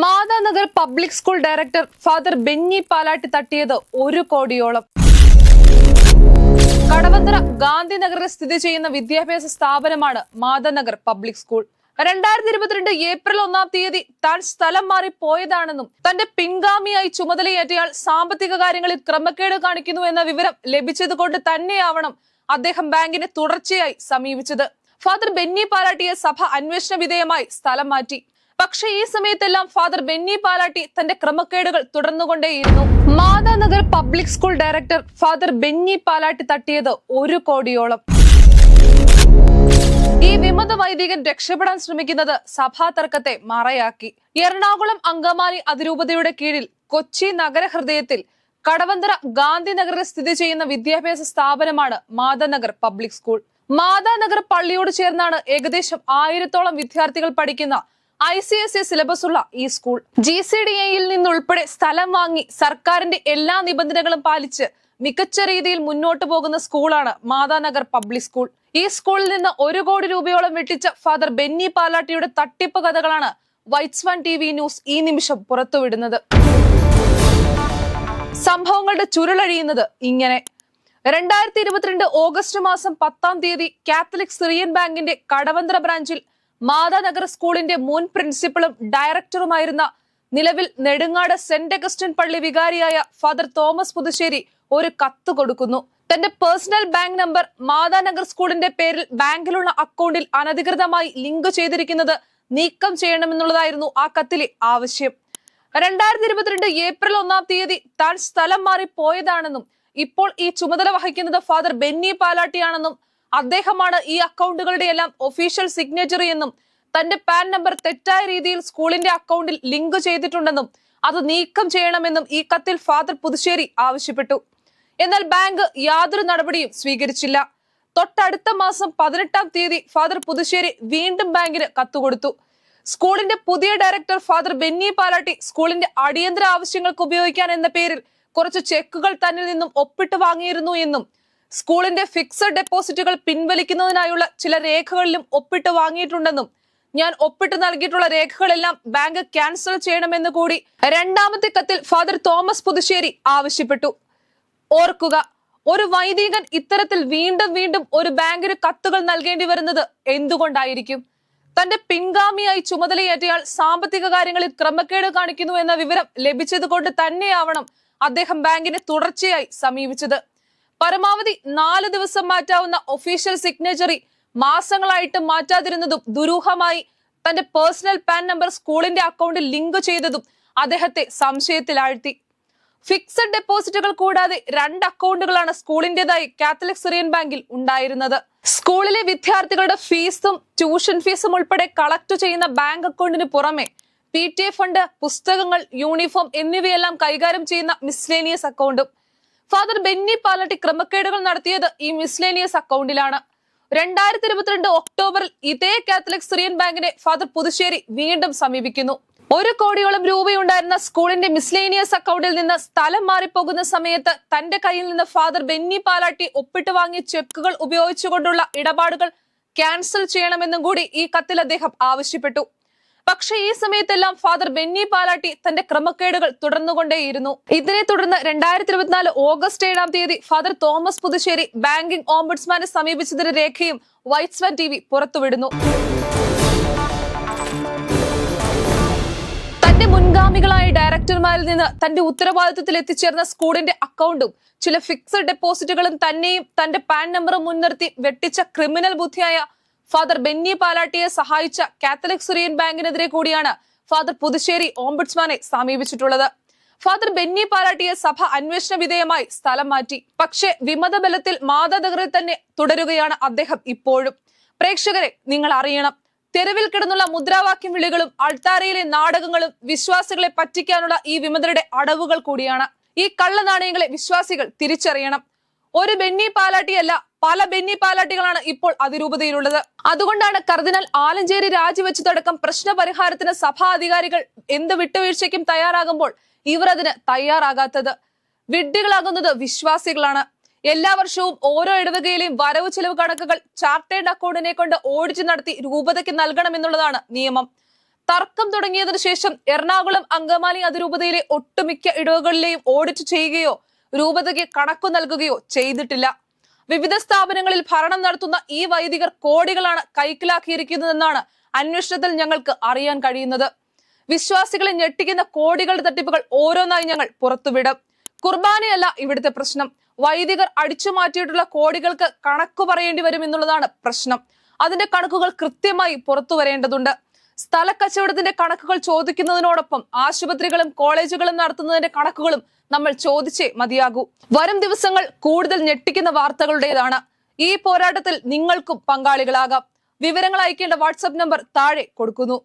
Mathanagar public school director father Benny Palatty തട്ടിയത് ഒരു കോടിയോളം. കടവന്ത്ര ഗാന്ധിനഗറിൽ സ്ഥിതി ചെയ്യുന്ന വിദ്യാഭ്യാസ സ്ഥാപനമാണ് മാതാനഗർ പബ്ലിക് സ്കൂൾ. രണ്ടായിരത്തി ഇരുപത്തിരണ്ട് ഏപ്രിൽ ഒന്നാം തീയതി താൻ സ്ഥലം മാറി പോയതാണെന്നും തന്റെ പിൻഗാമിയായി ചുമതലയേറ്റയാൾ സാമ്പത്തിക കാര്യങ്ങളിൽ ക്രമക്കേട് കാണിക്കുന്നു എന്ന വിവരം ലഭിച്ചതുകൊണ്ട് തന്നെയാവണം അദ്ദേഹം ബാങ്കിനെ തുടർച്ചയായി സമീപിച്ചത്. ഫാദർ ബെന്നി പാലാട്ടിയെ സഭ അന്വേഷണ വിധേയമായി സ്ഥലം മാറ്റി. പക്ഷേ ഈ സമയത്തെല്ലാം ഫാദർ ബെന്നി പാലാട്ടി തന്റെ ക്രമക്കേടുകൾ തുടർന്നുകൊണ്ടേയിരുന്നു. Mathanagar public school director father Benny Palatty തട്ടിയത് ഒരു കോടിയോളം. ഈ വിമത വൈദികൻ രക്ഷപ്പെടാൻ ശ്രമിക്കുന്നത് സഭാ തർക്കത്തെ മറയാക്കി. എറണാകുളം അങ്കമാലി അതിരൂപതയുടെ കീഴിൽ കൊച്ചി നഗരഹൃദയത്തിൽ കടവന്തര ഗാന്ധിനഗറിൽ സ്ഥിതി ചെയ്യുന്ന വിദ്യാഭ്യാസ സ്ഥാപനമാണ് മാതാനഗർ പബ്ലിക് സ്കൂൾ. മാതാനഗർ പള്ളിയോട് ചേർന്നാണ് ഏകദേശം ആയിരത്തോളം വിദ്യാർത്ഥികൾ പഠിക്കുന്ന I C S E syllabus ഉള്ള ഈ സ്കൂൾ ജി സി ഡി എയിൽ നിന്നുൾപ്പെടെ സ്ഥലം വാങ്ങി സർക്കാരിന്റെ എല്ലാ നിബന്ധനകളും പാലിച്ച് മികച്ച രീതിയിൽ മുന്നോട്ട് പോകുന്ന സ്കൂളാണ് മാതാനഗർ പബ്ലിക് സ്കൂൾ. ഈ സ്കൂളിൽ നിന്ന് ഒരു കോടി രൂപയോളം വെട്ടിച്ച ഫാദർ ബെന്നി പാലാട്ടിയുടെ തട്ടിപ്പ് കഥകളാണ് whites one T V news ഈ നിമിഷം പുറത്തുവിടുന്നത്. സംഭവങ്ങളുടെ ചുരുളഴിയുന്നത് ഇങ്ങനെ. രണ്ടായിരത്തി ഇരുപത്തിരണ്ട് ഓഗസ്റ്റ് മാസം പത്താം തീയതി കാത്തലിക് സിറിയൻ ബാങ്കിന്റെ കടവന്ത്ര ബ്രാഞ്ചിൽ മാതാനഗർ സ്കൂളിന്റെ മുൻ പ്രിൻസിപ്പളും ഡയറക്ടറുമായിരുന്ന നിലവിൽ നെടുങ്ങാട് സെന്റ് അഗസ്റ്റിൻ പള്ളി വികാരിയായ ഫാദർ തോമസ് പുതുശ്ശേരി ഒരു കത്ത് കൊടുക്കുന്നു. തന്റെ പേഴ്സണൽ ബാങ്ക് നമ്പർ മാതാനഗർ സ്കൂളിന്റെ പേരിൽ ബാങ്കിലുള്ള അക്കൗണ്ടിൽ അനധികൃതമായി ലിങ്ക് ചെയ്തിരിക്കുന്നത് നീക്കം ചെയ്യണമെന്നുള്ളതായിരുന്നു ആ കത്തിലെ ആവശ്യം. രണ്ടായിരത്തി ഇരുപത്തിരണ്ട് ഏപ്രിൽ ഒന്നാം തീയതി താൻ സ്ഥലം മാറി പോയതാണെന്നും ഇപ്പോൾ ഈ ചുമതല വഹിക്കുന്നത് ഫാദർ ബെന്നി പാലാട്ടിയാണെന്നും അദ്ദേഹമാണ് ഈ അക്കൗണ്ടുകളുടെ എല്ലാം ഒഫീഷ്യൽ സിഗ്നേച്ചറി എന്നും തന്റെ പാൻ നമ്പർ തെറ്റായ രീതിയിൽ സ്കൂളിന്റെ അക്കൗണ്ടിൽ ലിങ്ക് ചെയ്തിട്ടുണ്ടെന്നും അത് നീക്കം ചെയ്യണമെന്നും ഈ കത്തിൽ ഫാദർ പുതുശ്ശേരി ആവശ്യപ്പെട്ടു. എന്നാൽ ബാങ്ക് യാതൊരു നടപടിയും സ്വീകരിച്ചില്ല. തൊട്ടടുത്ത മാസം പതിനെട്ടാം തീയതി ഫാദർ പുതുശ്ശേരി വീണ്ടും ബാങ്കിന് കത്തുകൊടുത്തു. സ്കൂളിന്റെ പുതിയ ഡയറക്ടർ ഫാദർ ബെന്നി പാലാട്ടി സ്കൂളിന്റെ അടിയന്തര ആവശ്യങ്ങൾക്ക് ഉപയോഗിക്കാൻ എന്ന പേരിൽ കുറച്ച് ചെക്കുകൾ തന്നിൽ നിന്നും ഒപ്പിട്ട് വാങ്ങിയിരുന്നു എന്നും സ്കൂളിന്റെ ഫിക്സഡ് ഡെപ്പോസിറ്റുകൾ പിൻവലിക്കുന്നതിനായുള്ള ചില രേഖകളിലും ഒപ്പിട്ട് വാങ്ങിയിട്ടുണ്ടെന്നും ഞാൻ ഒപ്പിട്ട് നൽകിയിട്ടുള്ള രേഖകളെല്ലാം ബാങ്ക് ക്യാൻസൽ ചെയ്യണമെന്ന് കൂടി രണ്ടാമത്തെ കത്തിൽ ഫാദർ തോമസ് പുതുശ്ശേരി ആവശ്യപ്പെട്ടു. ഓർക്കുക ഒരു വൈദികൻ ഇത്തരത്തിൽ വീണ്ടും വീണ്ടും ഒരു ബാങ്കിന് കത്തുകൾ നൽകേണ്ടി വരുന്നത് എന്തുകൊണ്ടായിരിക്കും? തന്റെ പിൻഗാമിയായി ചുമതലയേറ്റയാൾ സാമ്പത്തിക കാര്യങ്ങളിൽ ക്രമക്കേട് കാണിക്കുന്നു എന്ന വിവരം ലഭിച്ചതുകൊണ്ട് തന്നെയാവണം അദ്ദേഹം ബാങ്കിനെ തുടർച്ചയായി സമീപിച്ചത്. പരമാവധി നാല് ദിവസം മാറ്റാവുന്ന ഒഫീഷ്യൽ സിഗ്നേച്ചറി മാസങ്ങളായിട്ട് മാറ്റാതിരുന്നതും ദുരൂഹമായി തന്റെ പേഴ്സണൽ പാൻ നമ്പർ സ്കൂളിന്റെ അക്കൗണ്ടിൽ ലിങ്ക് ചെയ്തതും അദ്ദേഹത്തെ സംശയത്തിലാഴ്ത്തി. ഫിക്സഡ് ഡെപ്പോസിറ്റുകൾ കൂടാതെ രണ്ട് അക്കൗണ്ടുകളാണ് സ്കൂളിന്റേതായി കാത്തലിക് സിറിയൻ ബാങ്കിൽ ഉണ്ടായിരുന്നത്. സ്കൂളിലെ വിദ്യാർത്ഥികളുടെ ഫീസും ട്യൂഷൻ ഫീസും ഉൾപ്പെടെ കളക്ട് ചെയ്യുന്ന ബാങ്ക് അക്കൗണ്ടിന് പുറമെ പി ടി എ ഫണ്ട് പുസ്തകങ്ങൾ യൂണിഫോം എന്നിവയെല്ലാം കൈകാര്യം ചെയ്യുന്ന മിസ്ലേനിയസ് അക്കൗണ്ടും ഫാദർ ബെന്നി പാലട്ടി ക്രമക്കേടുകൾ നടത്തിയത് ഈ മിസ്ലേനിയസ് അക്കൗണ്ടിലാണ് രണ്ടായിരത്തി ഇരുപത്തിരണ്ട് ഒക്ടോബറിൽ ഇതേ കാത്തലിക് സിറിയൻ ബാങ്കിനെ ഫാദർ പുതുശ്ശേരി വീണ്ടും സമീപിക്കുന്നു. ഒരു കോടിയോളം രൂപയുണ്ടായിരുന്ന സ്കൂളിന്റെ മിസ്ലേനിയസ് അക്കൗണ്ടിൽ നിന്ന് സ്ഥലം മാറിപ്പോകുന്ന സമയത്ത് തന്റെ കയ്യിൽ നിന്ന് ഫാദർ ബെന്നി പാലാട്ടി ഒപ്പിട്ട് വാങ്ങിയ ചെക്കുകൾ ഉപയോഗിച്ചുകൊണ്ടുള്ള ഇടപാടുകൾ ക്യാൻസൽ ചെയ്യണമെന്നും കൂടി ഈ കത്തിൽ അദ്ദേഹം ആവശ്യപ്പെട്ടു. പക്ഷേ ഈ സമയത്തെല്ലാം ഫാദർ ബെന്നി പാലാട്ടി തന്റെ ക്രമക്കേടുകൾ തുടർന്നുകൊണ്ടേയിരുന്നു. ഇതിനെ തുടർന്ന് രണ്ടായിരത്തി ഇരുപത്തിനാല് ഓഗസ്റ്റ് ഏഴാം തീയതി ഫാദർ തോമസ് പുതുശ്ശേരി ബാങ്കിംഗ് ഓംബുഡ്സ്മാനെ സമീപിച്ചതിന്റെ രേഖയും വൈറ്റ്സ് ടി വി പുറത്തുവിടുന്നു. തന്റെ മുൻഗാമികളായ ഡയറക്ടർമാരിൽ നിന്ന് തന്റെ ഉത്തരവാദിത്തത്തിൽ എത്തിച്ചേർന്ന സ്കൂളിന്റെ അക്കൗണ്ടും ചില ഫിക്സഡ് ഡെപ്പോസിറ്റുകളും തന്നെയും തന്റെ പാൻ നമ്പറും മുൻനിർത്തി വെട്ടിച്ച ക്രിമിനൽ ബുദ്ധിയായ ഫാദർ ബെന്നി പാലാട്ടിയെ സഹായിച്ച കാത്തലിക് സിറിയൻ ബാങ്കിനെതിരെ കൂടിയാണ് ഫാദർ പുതുശ്ശേരി ഓംബുഡ്സ്മാനെ സമീപിച്ചിട്ടുള്ളത്. ഫാദർ ബെന്നി പാലാട്ടിയെ സഭ അന്വേഷണ വിധേയമായി സ്ഥലം മാറ്റി. പക്ഷേ വിമത ബലത്തിൽ മാതാതകറിൽ തന്നെ തുടരുകയാണ് അദ്ദേഹം ഇപ്പോഴും. പ്രേക്ഷകരെ നിങ്ങൾ അറിയണം. തെരുവിൽ കിടന്നുള്ള മുദ്രാവാക്യം വിളികളും അൾത്താരയിലെ നാടകങ്ങളും വിശ്വാസികളെ പറ്റിക്കാനുള്ള ഈ വിമതരുടെ അടവുകൾ കൂടിയാണ്. ഈ കള്ളനാണയങ്ങളെ വിശ്വാസികൾ തിരിച്ചറിയണം. ഒരു ബെന്നി പാലാട്ടിയല്ല പല ബെന്നി പാലാട്ടികളാണ് ഇപ്പോൾ അതിരൂപതയിലുള്ളത്. അതുകൊണ്ടാണ് കർദിനാൾ ആലഞ്ചേരി രാജിവെച്ചതടക്കം പ്രശ്ന പരിഹാരത്തിന് സഭാ അധികാരികൾ എന്ത് വിട്ടുവീഴ്ചയ്ക്കും തയ്യാറാകുമ്പോൾ ഇവർ അതിന് തയ്യാറാകാത്തത്. വിഡ്ഢികളാകുന്നത് വിശ്വാസികളാണ്. എല്ലാ വർഷവും ഓരോ ഇടവകയിലെയും വരവ് ചെലവ് കണക്കുകൾ ചാർട്ടേഡ് അക്കൗണ്ടിനെ കൊണ്ട് ഓഡിറ്റ് നടത്തി രൂപതയ്ക്ക് നൽകണമെന്നുള്ളതാണ് നിയമം. തർക്കം തുടങ്ങിയതിനു ശേഷം എറണാകുളം അങ്കമാലി അതിരൂപതയിലെ ഒട്ടുമിക്ക ഇടവുകളിലെയും ഓഡിറ്റ് ചെയ്യുകയോ രൂപതയ്ക്ക് കണക്കു നൽകുകയോ ചെയ്തിട്ടില്ല. വിവിധ സ്ഥാപനങ്ങളിൽ ഭരണം നടത്തുന്ന ഈ വൈദികർ കോടികളാണ് കൈക്കലാക്കിയിരിക്കുന്നതെന്നാണ് അന്വേഷണത്തിൽ ഞങ്ങൾക്ക് അറിയാൻ കഴിയുന്നത്. വിശ്വാസികളെ ഞെട്ടിക്കുന്ന കോടികളുടെ തട്ടിപ്പുകൾ ഓരോന്നായി ഞങ്ങൾ പുറത്തുവിടും. കുർബാനയല്ല ഇവിടുത്തെ പ്രശ്നം. വൈദികർ അടിച്ചു മാറ്റിയിട്ടുള്ള കോടികൾക്ക് കണക്ക് പറയേണ്ടി വരും എന്നുള്ളതാണ് പ്രശ്നം. അതിന്റെ കണക്കുകൾ കൃത്യമായി പുറത്തു വരേണ്ടതുണ്ട്. സ്ഥല കച്ചവടത്തിന്റെ കണക്കുകൾ ചോദിക്കുന്നതിനോടൊപ്പം ആശുപത്രികളും കോളേജുകളും നടത്തുന്നതിന്റെ കണക്കുകളും നമ്മൾ ചോദിച്ചേ മതിയാകൂ. വരും ദിവസങ്ങൾ കൂടുതൽ ഞെട്ടിക്കുന്ന വാർത്തകളുടേതാണ്. ഈ പോരാട്ടത്തിൽ നിങ്ങൾക്കും പങ്കാളികളാകാം. വിവരങ്ങൾ അയക്കേണ്ട വാട്സ്ആപ്പ് നമ്പർ താഴെ കൊടുക്കുന്നു.